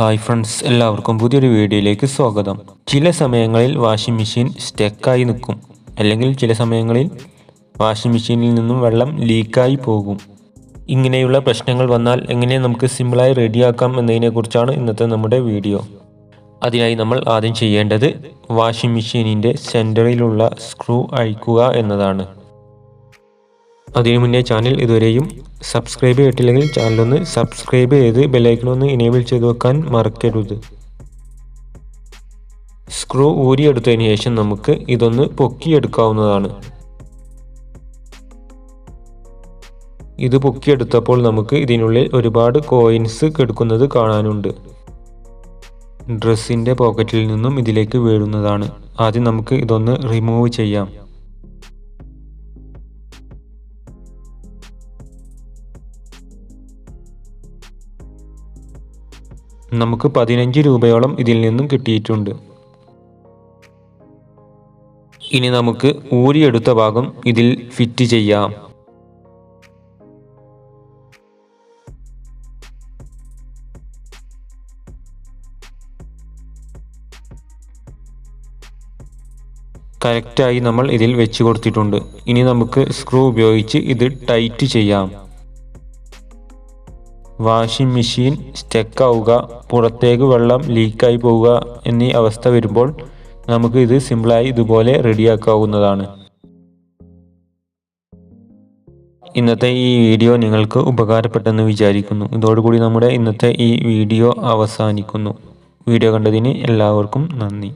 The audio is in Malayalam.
ഹായ് ഫ്രണ്ട്സ് എല്ലാവർക്കും പുതിയൊരു വീഡിയോയിലേക്ക് സ്വാഗതം. ചില സമയങ്ങളിൽ വാഷിംഗ് മെഷീൻ സ്റ്റെക്കായി നിൽക്കും. അല്ലെങ്കിൽ ചില സമയങ്ങളിൽ വാഷിംഗ് മെഷീനിൽ നിന്നും വെള്ളം ലീക്കായി പോകും. ഇങ്ങനെയുള്ള പ്രശ്നങ്ങൾ വന്നാൽ എങ്ങനെ നമുക്ക് സിമ്പിളായി റെഡിയാക്കാം എന്നതിനെക്കുറിച്ചാണ് ഇന്നത്തെ നമ്മുടെ വീഡിയോ. അതിനായി നമ്മൾ ആദ്യം ചെയ്യേണ്ടത് വാഷിംഗ് മെഷീനിന്റെ സെന്ററിലുള്ള സ്ക്രൂ അഴിക്കുക എന്നതാണ്. അതിനു മുന്നേ ചാനൽ ഇതുവരെയും സബ്സ്ക്രൈബ് ചെയ്തിട്ടില്ലെങ്കിൽ ചാനലൊന്ന് സബ്സ്ക്രൈബ് ചെയ്ത് ബെല്ലൈക്കണൊന്ന് ഇനേബിൾ ചെയ്ത് വെക്കാൻ മറക്കരുത്. സ്ക്രൂ ഊരിയെടുത്തതിന് ശേഷം നമുക്ക് ഇതൊന്ന് പൊക്കിയെടുക്കാവുന്നതാണ്. ഇത് പൊക്കിയെടുത്തപ്പോൾ നമുക്ക് ഇതിനുള്ളിൽ ഒരുപാട് കോയിൻസ് കെടുക്കുന്നത് കാണാനുണ്ട്. ഡ്രസ്സിന്റെ പോക്കറ്റിൽ നിന്നും ഇതിലേക്ക് വീഴുന്നതാണ്. ആദ്യം നമുക്ക് ഇതൊന്ന് റിമൂവ് ചെയ്യാം. നമുക്ക് പതിനഞ്ച് രൂപയോളം ഇതിൽ നിന്നും കിട്ടിയിട്ടുണ്ട്. ഇനി നമുക്ക് ഊരിയെടുത്ത ഭാഗം ഇതിൽ ഫിറ്റ് ചെയ്യാം. കറക്റ്റായി നമ്മൾ ഇതിൽ വെച്ച് കൊടുത്തിട്ടുണ്ട്. ഇനി നമുക്ക് സ്ക്രൂ ഉപയോഗിച്ച് ഇത് ടൈറ്റ് ചെയ്യാം. വാഷിംഗ് മെഷീൻ സ്റ്റക്ക് ആവുക പുറത്തേക്ക് വെള്ളം ലീക്കായി പോവുക എന്നീ അവസ്ഥ വരുമ്പോൾ നമുക്ക് ഇത് സിമ്പിളായി ഇതുപോലെ റെഡിയാക്കാവുന്നതാണ്. ഇന്നത്തെ ഈ വീഡിയോ നിങ്ങൾക്ക് ഉപകാരപ്പെട്ടെന്ന് വിചാരിക്കുന്നു. ഇതോടുകൂടി നമ്മുടെ ഇന്നത്തെ ഈ വീഡിയോ അവസാനിക്കുന്നു. വീഡിയോ കണ്ടതിന് എല്ലാവർക്കും നന്ദി.